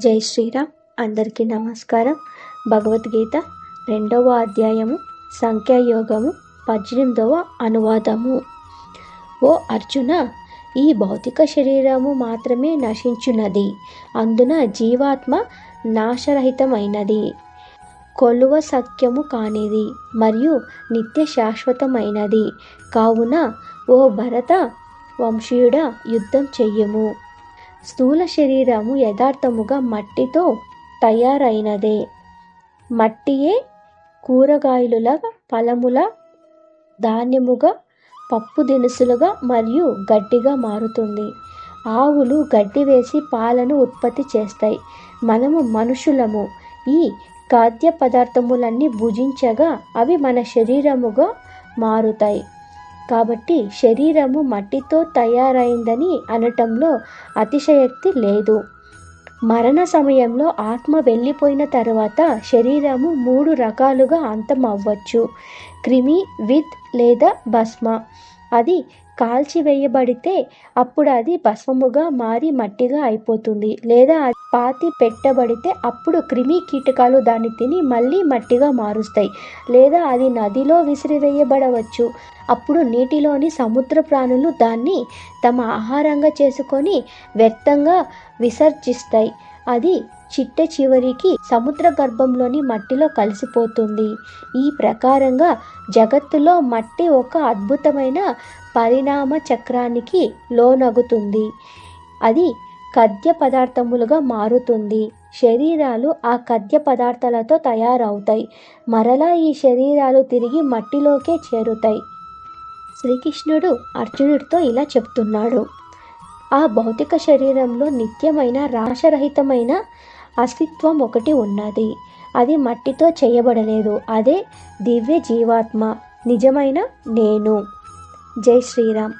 జై శ్రీరామ్. అందరికీ నమస్కారం. భగవద్గీత రెండవ అధ్యాయము సంఖ్యాయోగము పద్దెనిమిదవ అనువాదము. ఓ అర్జున ఈ భౌతిక శరీరము మాత్రమే నశించున్నది. అందున జీవాత్మ నాశరహితమైనది. కొలువ సత్యము కానిది మరియు నిత్య శాశ్వతమైనది. కావున ఓ భరత వంశీయుడ యుద్ధం చెయ్యము. స్థూల శరీరము యథార్థముగా మట్టితో తయారైనదే. మట్టియే కూరగాయలుల ఫలముల ధాన్యముగా పప్పు దినుసులుగా మరియు గడ్డిగా మారుతుంది. ఆవులు గడ్డి వేసి పాలను ఉత్పత్తి చేస్తాయి. మనము మనుషులము. ఈ ఖాద్య పదార్థములన్నీ భుజించగా అవి మన శరీరముగా మారుతాయి. కాబట్టి శరీరము మట్టితో తయారైందని అనటంలో అతిశయక్తి లేదు. మరణ సమయంలో ఆత్మ వెళ్ళిపోయిన తర్వాత శరీరము మూడు రకాలుగా అంతం అవ్వచ్చు క్రిమి విత్ లేదా భస్మ. అది కాల్చివేయబడితే అప్పుడు అది భస్మముగా మారి మట్టిగా అయిపోతుంది. లేదా పాతి పెట్టబడితే అప్పుడు క్రిమి కీటకాలు దాన్ని తిని మళ్ళీ మట్టిగా మారుస్తాయి. లేదా అది నదిలో విసిరివేయబడవచ్చు. అప్పుడు నీటిలోని సముద్ర ప్రాణులు దాన్ని తమ ఆహారంగా చేసుకొని వ్యర్థంగా విసర్జిస్తాయి. అది చిట్ట చివరికి సముద్ర గర్భంలోని మట్టిలో కలిసిపోతుంది. ఈ ప్రకారంగా జగత్తులో మట్టి ఒక అద్భుతమైన పరిణామ చక్రానికి లోనగుతుంది. అది ఖద్య పదార్థములుగా మారుతుంది. శరీరాలు ఆ ఖద్య పదార్థాలతో తయారవుతాయి. మరలా ఈ శరీరాలు తిరిగి మట్టిలోకే చేరుతాయి. శ్రీకృష్ణుడు అర్జునుడితో ఇలా చెప్తున్నాడు. ఆ భౌతిక శరీరంలో నిత్యమైన రాశరహితమైన అస్తిత్వం ఒకటి ఉన్నది. అది మట్టితో చేయబడలేదు. అదే దివ్య జీవాత్మ. నిజమైన నేను. జై శ్రీరామ్.